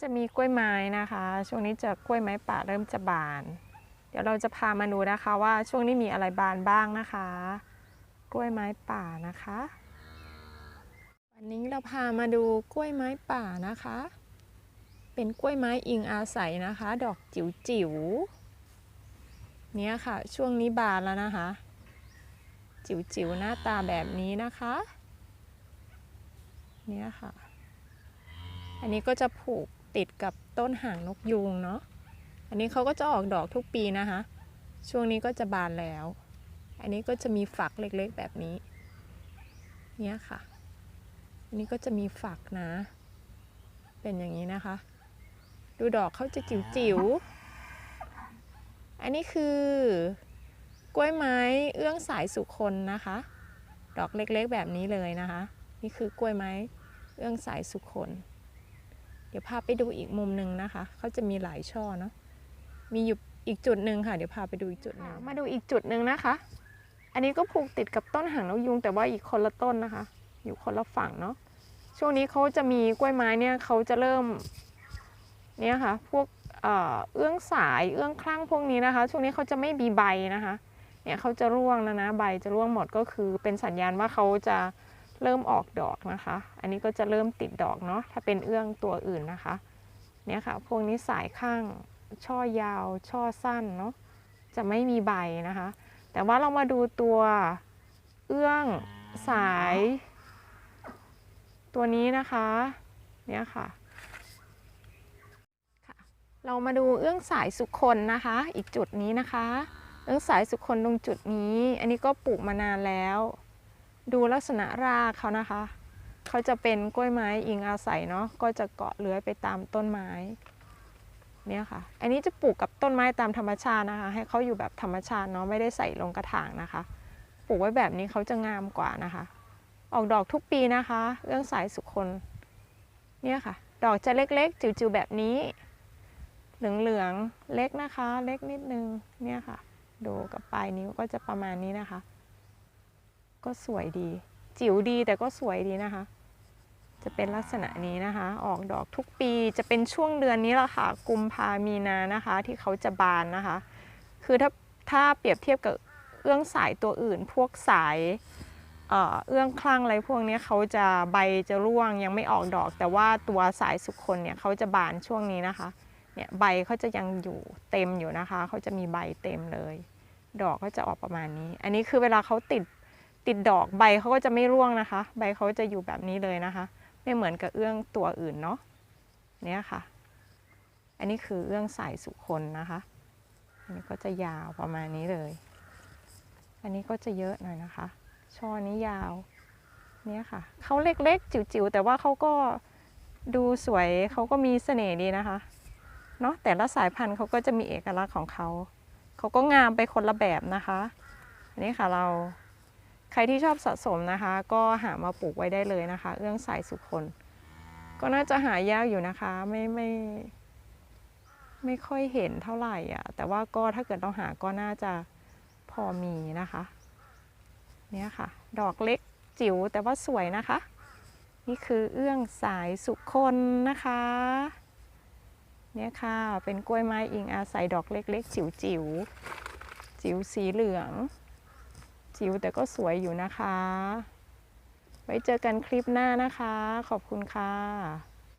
จะมีกล้วยไม้นะคะ ช่วงนี้จะกล้วยไม้ป่าเริ่มจะบาน เดี๋ยวเราจะพามาดูนะคะว่าช่วงนี้มีอะไรบานบ้างนะคะ กล้วยไม้ป่านะคะ วันนี้เราพามาดูกล้วยไม้ป่านะคะ เป็นกล้วยไม้อิงอาศัยนะคะ ดอกจิ๋วจิ๋วๆเนี่ยค่ะ ช่วงนี้บานแล้วนะคะ จิ๋วจิ๋วๆหน้าตาแบบนี้นะคะเนี่ยค่ะ อันนี้ก็จะผูก ติดกับต้นหางนกยูงเนาะ อันนี้เขาก็จะออกดอกทุกปีนะคะ ช่วงนี้ก็จะบานแล้ว อันนี้ก็จะมีฝักเล็กๆแบบนี้ เนี่ยค่ะ อันนี้ก็จะมีฝักนะ เป็นอย่างนี้นะคะ ดูดอกเขาจะจิ๋วๆ อันนี้คือกล้วยไม้เอื้องสายสุคนนะคะ ดอกเล็กๆแบบนี้เลยนะคะ นี่คือกล้วยไม้เอื้องสายสุคน ดี๋ยวพาไปดูอีกมุมหนึ่งนะคะ เขาจะมีหลายช่อเนาะ มีอยู่อีกจุดหนึ่งค่ะ เดี๋ยวพาไปดูอีกจุดหนึ่งมาดูอีกจุดหนึ่งนะคะ อันนี้ก็ผูกติดกับต้นหางนกยูงแต่ว่าอีกคนละต้นนะคะ อยู่คนละฝั่งเนาะ ช่วงนี้เขาจะมีกล้วยไม้เนี่ยเขาจะเริ่มเนี่ยค่ะ พวกเออเอื้องสายเอื้องคลั่งพวกนี้นะคะ ช่วงนี้เขาจะไม่มีใบนะคะ เนี่ยเขาจะร่วงแล้วนะ ใบจะร่วงหมดก็คือเป็นสัญญาณว่าเขาจะ เริ่มออกดอกนะคะ อันนี้ก็จะเริ่มติดดอกเนาะ ถ้าเป็นเอื้องตัวอื่นนะคะ เนี่ยค่ะ พวกนี้สายข้าง ช่อยาว ช่อสั้นเนาะ จะไม่มีใบนะคะ แต่ว่าเรามาดูตัวเอื้องสาย ตัวนี้นะคะ เนี่ยค่ะเรามาดูเอื้องสายสุคนนะคะ อีกจุดนี้นะคะ เอื้องสายสุคนตรงจุดนี้ อันนี้ก็ปลูกมานานแล้ว ดูลักษณะรากเขานะคะ เขาจะเป็นกล้วยไม้อิงอาศัยเนาะ ก็จะเกาะเลื้อยไปตามต้นไม้ เนี่ยค่ะ อันนี้จะปลูกกับต้นไม้ตามธรรมชาตินะคะ ให้เขาอยู่แบบธรรมชาติเนาะ ไม่ได้ใส่ลงกระถางนะคะ ปลูกไว้แบบนี้เขาจะงามกว่านะคะ ออกดอกทุกปีนะคะ เรื่องสายสุขคน เนี่ยค่ะ ดอกจะเล็กๆ จิ๋วๆแบบนี้ เหลืองๆ เล็กนะคะ เล็กนิดนึง เนี่ยค่ะ ดูกับปลายนิ้วก็จะประมาณนี้นะคะ ก็สวยดี จิ๋วดีแต่ก็สวยดีนะคะ จะเป็นลักษณะนี้นะคะ ออกดอกทุกปีจะเป็นช่วงเดือนนี้แหละค่ะกุมภามีนานะคะ ที่เขาจะบานนะคะ คือถ้าถ้าเปรียบเทียบกับเอื้องสายตัวอื่น พวกสายเอ,อเอื้องคลั่งอะไรพวกนี้เขาจะใบจะร่วงยังไม่ออกดอก แต่ว่าตัวสายสุคนเนี่ยเขาจะบานช่วงนี้นะคะเนี่ยใบเขาจะยังอยู่เต็มอยู่นะคะ เขาจะมีใบเต็มเลย ดอกก็จะออกประมาณนี้ อันนี้คือเวลาเขาติด ติดดอกใบเขาก็จะไม่ร่วงนะคะ ใบเขาจะอยู่แบบนี้เลยนะคะ ไม่เหมือนกับเอื้องตัวอื่นเนาะเนี่ยค่ะ อันนี้คือเอื้องสายสุคนนะคะอันนี้ก็จะยาวประมาณนี้เลย อันนี้ก็จะเยอะหน่อยนะคะ ช่อนี้ยาวเนี่ยค่ะเขาเล็กๆ จิ๋วๆ แต่ว่าเขาก็ดูสวยเขาก็มีเสน่ห์ดีนะคะเนาะแต่ละสายพันธุ์เขาก็จะมีเอกลักษณ์ของเขา เขาก็งามไปคนละแบบนะคะ อันนี้ค่ะเรา ใครที่ชอบสะสมนะคะ ก็หามาปลูกไว้ได้เลยนะคะเอื้องสายสุคนก็น่าจะหายากอยู่นะคะ ไม่ไม่ไม่ค่อยเห็นเท่าไหร่อะ แต่ว่าก็ถ้าเกิดเราหาก็น่าจะพอมีนะคะ เนี่ยค่ะ ดอกเล็กจิ๋วแต่ว่าสวยนะคะ นี่คือเอื้องสายสุคนนะคะ เนี่ยค่ะ เป็นกล้วยไม้อิงอาศัยดอกเล็กๆจิ๋วจิ๋วๆจิ๋วสีเหลือง จิ๋วแต่ก็สวยอยู่นะคะ ไว้เจอกันคลิปหน้านะคะ ขอบคุณค่ะ